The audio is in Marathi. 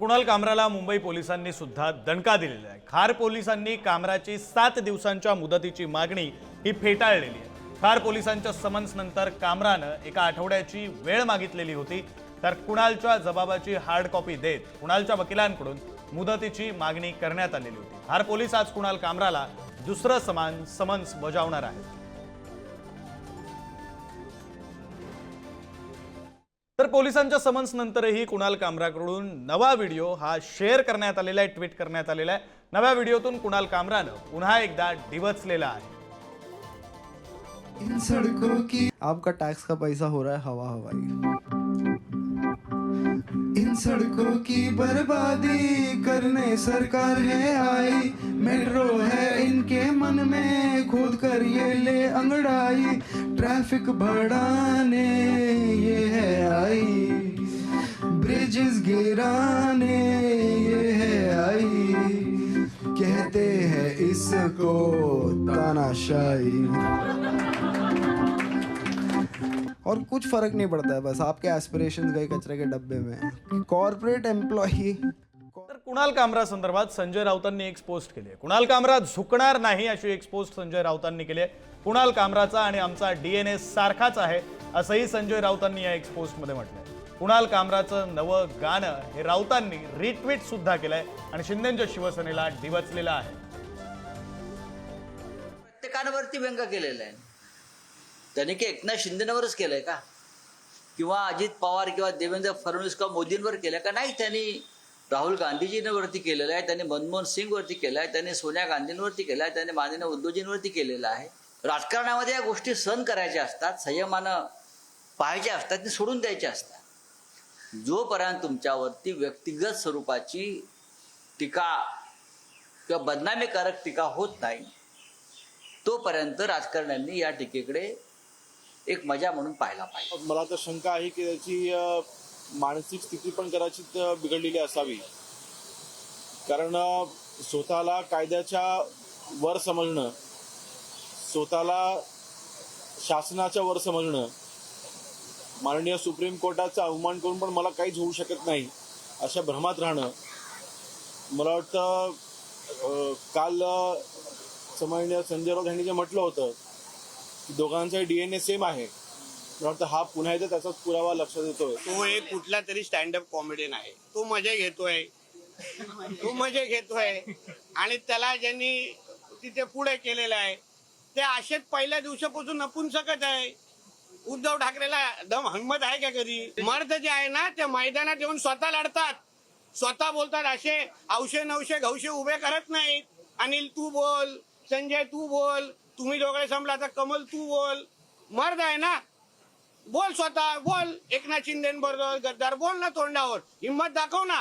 कुणाल कामराला मुंबई पोलिसांनी सुद्धा दणका दिलेला आहे. खार पोलिसांनी कामराची सात दिवसांच्या मुदतीची मागणी ही फेटाळलेली आहे. खार पोलिसांच्या समन्स नंतर कामरानं एका आठवड्याची वेळ मागितलेली होती. तर कुणालच्या जबाबाची हार्ड कॉपी देत कुणालच्या वकिलांकडून मुदतीची मागणी करण्यात आलेली होती. खार पोलीस आज कुणाल कामराला दुसरं समान समन्स बजावणार आहेत. तर पोलिसांच्या समन्स नंतरही कुणाल कामराकडून नवा व्हिडिओ हा शेअर करण्यात आलेला आहे ट्विट करण्यात आलेला आहे. नव्या व्हिडिओतून कुणाल कामरानं पुन्हा एकदा डिवचलेला आहे. इन सड़कों की आपका टैक्स का पैसा हो रहा है हवा हवाई। इन सड़कों की बर्बादी करने सरकार है आई। मेट्रो है इनके मन में खोद कर ये ले अंगड़ाई। ट्रैफिक बढ़ाने ये है आई। ब्रिजेस गिराने ये है आई कहते हैं इसको तानाशाही। और कुछ फर्क नहीं पड़ता है बस आपके एस्पिरेशन गए कचरे के डब्बे में कॉर्पोरेट एम्प्लॉई तर कुणाल कामरा संदर्भात संजय राऊतांनी एक पोस्ट केली आहे. कुणाल कामरा झुकणार नाही अशी एक पोस्ट संजय राऊतांनी केली आहे. कुणाल कामराचा आणि आमचा डीएनए सारखाच आहे असंही संजय राऊतांनी या एक पोस्टमध्ये म्हटलंय. कुणाल कामराचं नवं गाणं हे राऊतांनी रिट्विट सुद्धा केलंय आणि शिंदेच्या शिवसेनेला डिवचलेलं आहे. प्रत्येकावरती व्यंग केलेला आहे. त्यांनी की एकनाथ शिंदेवरच केलंय का? किंवा अजित पवार किंवा देवेंद्र फडणवीस किंवा मोदींवर केलं का? नाही त्यांनी राहुल गांधीजींवरती केलेलं आहे त्यांनी मनमोहन सिंगवरती केलं आहे त्यांनी सोनिया गांधींवरती केलं आहे त्यांनी माननीय उद्योजींवरती केलेलं आहे. राजकारणामध्ये या गोष्टी सहन करायच्या असतात संयमानं पाहायच्या असतात ते सोडून द्यायच्या असतात. जोपर्यंत तुमच्यावरती व्यक्तिगत स्वरूपाची टीका किंवा बदनामीकारक टीका होत नाही तोपर्यंत राजकारण्यांनी या टीकेकडे एक मजा म्हणून पाहायला पाहिजे. मला तर शंका आहे की त्याची मानसिक स्थिती पण कदाचित बिघडलेली असावी. कारण स्वतःला कायद्याच्या वर समजणं स्वतःला शासनाच्या वर समजणं माननीय सुप्रीम कोर्टाचा अवमान करून पण मला काहीच होऊ शकत नाही अशा भ्रमात राहणं. मला वाटतं काल समान्य संजय राऊत यांनी जे म्हटलं होतं की दोघांचा डीएनए सेम आहे. मला वाटतं हा पुन्हा एकदा त्याचाच पुरावा लक्षात येतोय. तो एक कुठला तरी स्टँडअप कॉमेडियन आहे. तो मजा घेतोय. तो मजा घेतोय. आणि त्याला ज्यांनी तिथे पुढे केलेलं आहे ते असेच पहिल्या दिवसापासून नपुंसकच आहे. उद्धव ठाकरेला दम हंगमत आहे का कधी? मर्द जे आहे ना ते मैदानात येऊन स्वतः लढतात. स्वतः बोलतात असे औशे नवशे घवशे उभे करत नाहीत. अनिल तू बोल. संजय तू बोल. तुम्ही दोघे संपला तर कमल तू बोल. मर्द आहे ना बोल स्वतः बोल. एकनाथ शिंदे बरोबर गद्दार बोल ना तोंडावर. हिंमत दाखव ना.